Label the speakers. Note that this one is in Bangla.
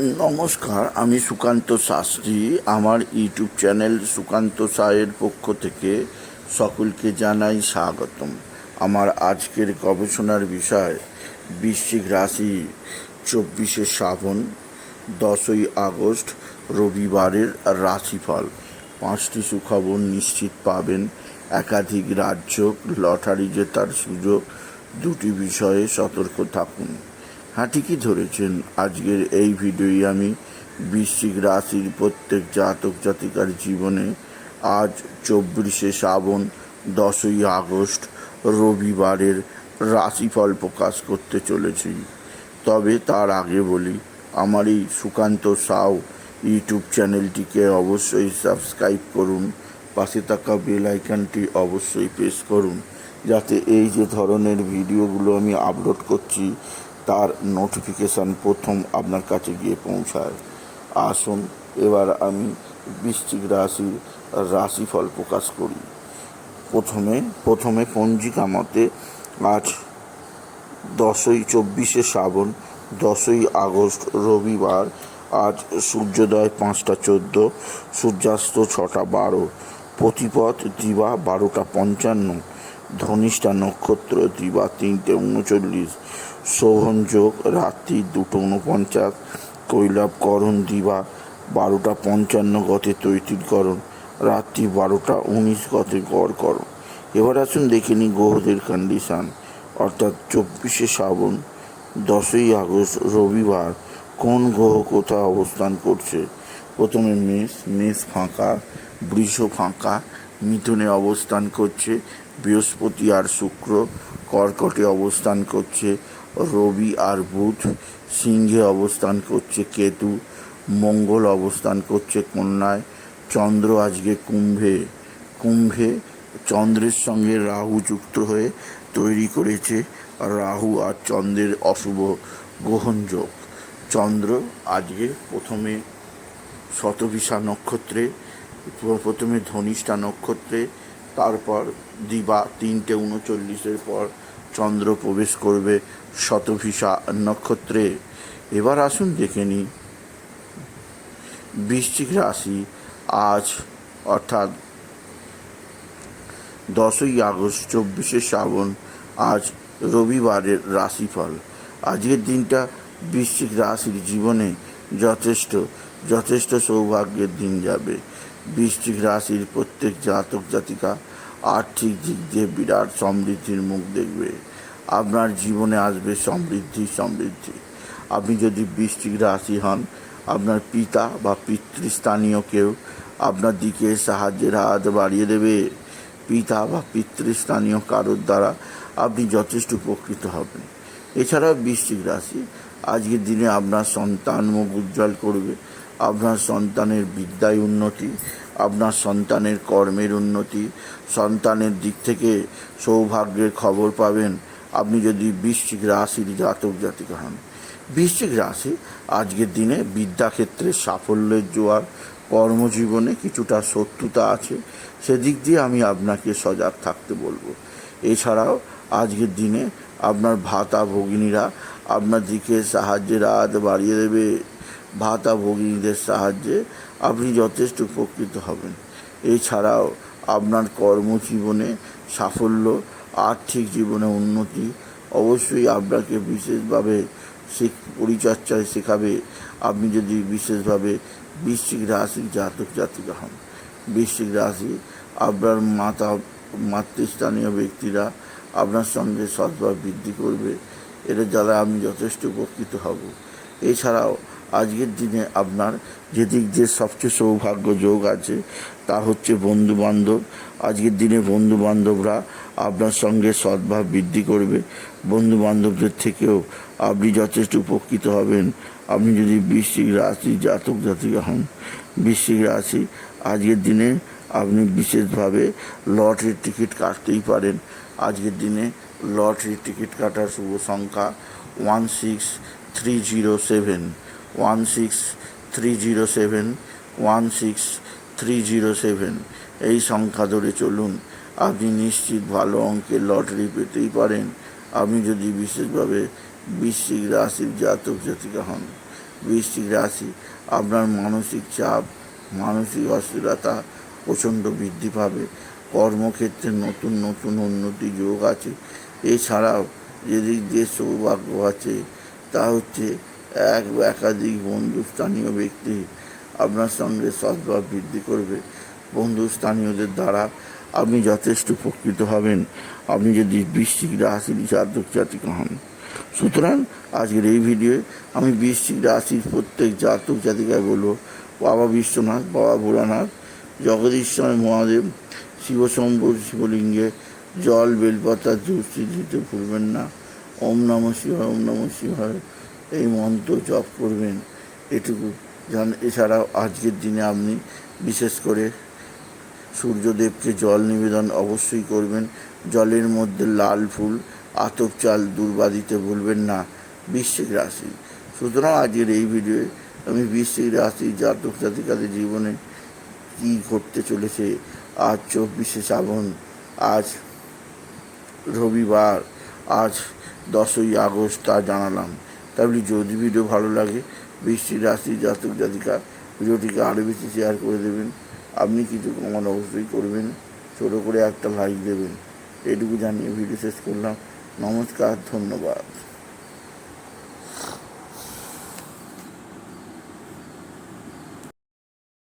Speaker 1: নমস্কার, আমি সুকান্ত শাস্ত্রী। আমার ইউটিউব চ্যানেল সুকান্ত সায়ের পক্ষ থেকে সকলকে জানাই স্বাগতম। আমার আজকের গবেষণার বিষয়, বৃশ্চিক রাশি, চব্বিশে শ্রাবণ, দশই আগস্ট, রবিবারের রাশিফল। পাঁচটি সুখবর নিশ্চিত পাবেন। একাধিক রাজ্য লটারি জেতার সুযোগ। দুটি বিষয়ে সতর্ক থাকুন। ঠিকই ধরেছেন? আজকের এই ভিডিওই আমি বৃশ্চিক রাশির প্রত্যেক জাতক জাতিকার জীবনে আজ চব্বিশে শ্রাবণ, দশই আগস্ট, রবিবারের রাশিফল প্রকাশ করতে চলেছি। তবে তার আগে বলি, আমার এই সুকান্ত সাউ ইউটিউব চ্যানেলটিকে অবশ্যই সাবস্ক্রাইব করুন, পাশে থাকা বেল আইকনটি অবশ্যই প্রেস করুন, যাতে এই যে ধরনের ভিডিওগুলো আমি আপলোড করছি তার নোটিফিকেশান প্রথম আপনার কাছে গিয়ে পৌঁছায়। আসুন, এবার আমি বৃশ্চিক রাশির রাশিফল প্রকাশ করি। প্রথমে প্রথমে পঞ্জিকা মতে আজ দশই চব্বিশে শ্রাবণ, দশই আগস্ট রবিবার, আজ সূর্যোদয় পাঁচটা চোদ্দ, সূর্যাস্ত ছটা বারো প্রতিপথ দিবা বারোটা পঞ্চান্ন ধনিষ্ঠা নক্ষত্র, দিবা তিনটে উনচল্লিশ যোগ, রাত্রি দুটো উনপঞ্চাশ কৈলাভকরণ দিবা বারোটা পঞ্চান্ন গতে তৈতিরকরণ রাত্রি বারোটা উনিশ গতে গড়করণ। এবার আসুন দেখে নিই গ্রহদের কন্ডিশান অর্থাৎ চব্বিশে শ্রাবণ, দশই আগস্ট, রবিবার কোন গ্রহ কোথায় অবস্থান করছে? প্রথমে মেষ মেষ ফাঁকা, বৃষ ফাঁকা মিথুনে অবস্থান করছে, বৃহস্পতি আর শুক্র কর্কটে অবস্থান করছে, রবি আর বুধ সিংহে অবস্থান করছে, কেতু মঙ্গল অবস্থান করছে, কন্যায় চন্দ্র আজকে কুম্ভে কুম্ভে চন্দ্রের সঙ্গে রাহু যুক্ত হয়ে তৈরি করেছে, রাহু আর চন্দ্রের অশুভ গ্রহণযোগ চন্দ্র আজকে প্রথমে শতভিসা নক্ষত্রে প্রথমে ধনিষ্ঠা নক্ষত্রে, তারপর দিবা তিনটে উনচল্লিশের পর চন্দ্র প্রবেশ করবে শতভিসা নক্ষত্রে। এবার আসুন দেখে নিই। বৃশ্চিক রাশি আজ, অর্থাৎ দশই আগস্ট চব্বিশে শ্রাবণ, আজ রবিবারের রাশিফল। আজকের দিনটা বৃশ্চিক রাশির জীবনে যথেষ্ট যথেষ্ট সৌভাগ্যের দিন যাবে। বৃশ্চিক রাশির প্রত্যেক জাতক জাতিকা আর্থিক দিক দিয়ে বিরাট সমৃদ্ধির মুখ দেখবে। আপনার জীবনে আসবে সমৃদ্ধি সমৃদ্ধি। আপনি যদি বৃষ্টিক রাশি হন, আপনার পিতা বা পিতৃস্থানীয় কেউ আপনার দিকে সাহায্যের হাত বাড়িয়ে দেবে। পিতা বা পিতৃস্থানীয় কারোর দ্বারা আপনি যথেষ্ট উপকৃত হবেন। এছাড়াও বৃশ্চিক রাশি, আজকের দিনে আপনার সন্তান মুখ উজ্জ্বল করবে। আপনার সন্তানের বিদ্যায় উন্নতি, আপনার সন্তানের কর্মের উন্নতি, সন্তানের দিক থেকে সৌভাগ্যের খবর পাবেন। আপনি যদি বৃশ্চিক রাশির জাতক জাতিকা হন। বৃশ্চিক রাশি আজকের দিনে বিদ্যাক্ষেত্রে সাফল্যের জোয়ার, কর্মজীবনে কিছুটা শত্রুতা আছে, সেদিক দিয়ে আমি আপনাকে সজাগ থাকতে বলব। এছাড়াও আজকের দিনে আপনার ভাতা ভগিনীরা আপনার দিকে সাহায্যের হাত বাড়িয়ে দেবে। ভাতা ভগিনীদের সাহায্যে আপনি যথেষ্ট উপকৃত হবেন। এছাড়াও আপনার কর্মজীবনে সাফল্য, আর্থিক জীবনে উন্নতি অবশ্যই আপনাকে বিশেষভাবে শিখ, পরিচর্যায় শেখাবে। আপনি যদি বিশেষভাবে বৃশ্চিক রাশির জাতক, জাতিকা হন, বৃশ্চিক রাশি আপনার মাতা, মাতৃস্থানীয় ব্যক্তিরা আপনার সঙ্গে সদ্ভাব বৃদ্ধি করবে। এর দ্বারা আমি যথেষ্ট উপকৃত হব। এছাড়াও আজকের দিনে আপনার যেদিক যে সবচেয়ে সৌভাগ্য যোগ আছে, তা হচ্ছে বন্ধু বান্ধব আজকের দিনে বন্ধু বান্ধবরা আপনার সঙ্গে সদ্ভাব বৃদ্ধি করবে। বন্ধু বান্ধবদের থেকেও আপনি যথেষ্ট উপকৃত হবেন। আপনি যদি বৃশ্চিক রাশি জাতক জাতিকা হন, বৃশ্চিক রাশি আজকের দিনে আপনি বিশেষভাবে লটারির টিকিট কাটতেই পারেন। আজকের দিনে লটারির টিকিট কাটার শুভ সংখ্যা one six three zero seven. One six three zero seven one six three zero seven এই সংখ্যা ধরে চলুন, আপনি নিশ্চিত ভালো অঙ্কের লটারি পেতেই পারেন। আপনি যদি বিশেষভাবে বৃশ্চিক রাশির জাতক জাতিকা হন, বৃশ্চিক রাশি আপনার মানসিক চাপ, মানসিক অস্থিরতা প্রচণ্ড বৃদ্ধি পাবে। কর্মক্ষেত্রে নতুন নতুন উন্নতি যোগ আছে। এছাড়াও যেদিক দিয়ে সৌভাগ্য আছে, তা হচ্ছে এক বা একাধিক বন্ধু স্থানীয় ব্যক্তি আপনার সঙ্গে সদ্ভাব বৃদ্ধি করবে। বন্ধু স্থানীয়দের দ্বারা আপনি যথেষ্ট উপকৃত হবেন। আপনি যদি বৃশ্চিক রাশির জাতক জাতিকা হন। সুতরাং আজকের এই ভিডিওয়ে আমি বৃশ্চিক রাশির প্রত্যেক জাতক জাতিকায় বলব, বাবা বিশ্বনাথ, বাবা ভোলানাথ, জগদীশ্বর মহাদেব, শিবশম্ভু শিবলিঙ্গে, জল, বেলপাতা জুসি দিতে ভুলবেন না ওম নম শিবায়, ওম নম শিবায়। এই মন্ত্র জপ করবেন। এটুকু জান, এছাড়াও আজকের দিনে আপনি বিশেষ করে সূর্যদেবকে জল নিবেদন অবশ্যই করবেন। জলের মধ্যে লাল ফুল, আতপ চাল, দুর্বা দিতে ভুলবেন না। বৃশ্চিক রাশি। সুতরাং আজকের এই ভিডিওয়ে আমি বৃশ্চিক রাশি, জাতক জাতিকাদের জীবনে কী ঘটতে চলেছে, আজ চব্বিশে শ্রাবণ, আজ রবিবার, আজ দশই আগস্ট তা জানালাম। তাহলে যদি ভিডিও ভালো লাগে, বৃষ্টি, রাশি, জাতক জাতিকা, ভিডিওটিকে আরও বেশি শেয়ার করে দেবেন। আপনি কিছু কমান অবশ্যই করবেন, ছোটো করে একটা লাইক দেবেন। এটুকু জানিয়ে ভিডিও শেষ করলাম। নমস্কার, ধন্যবাদ।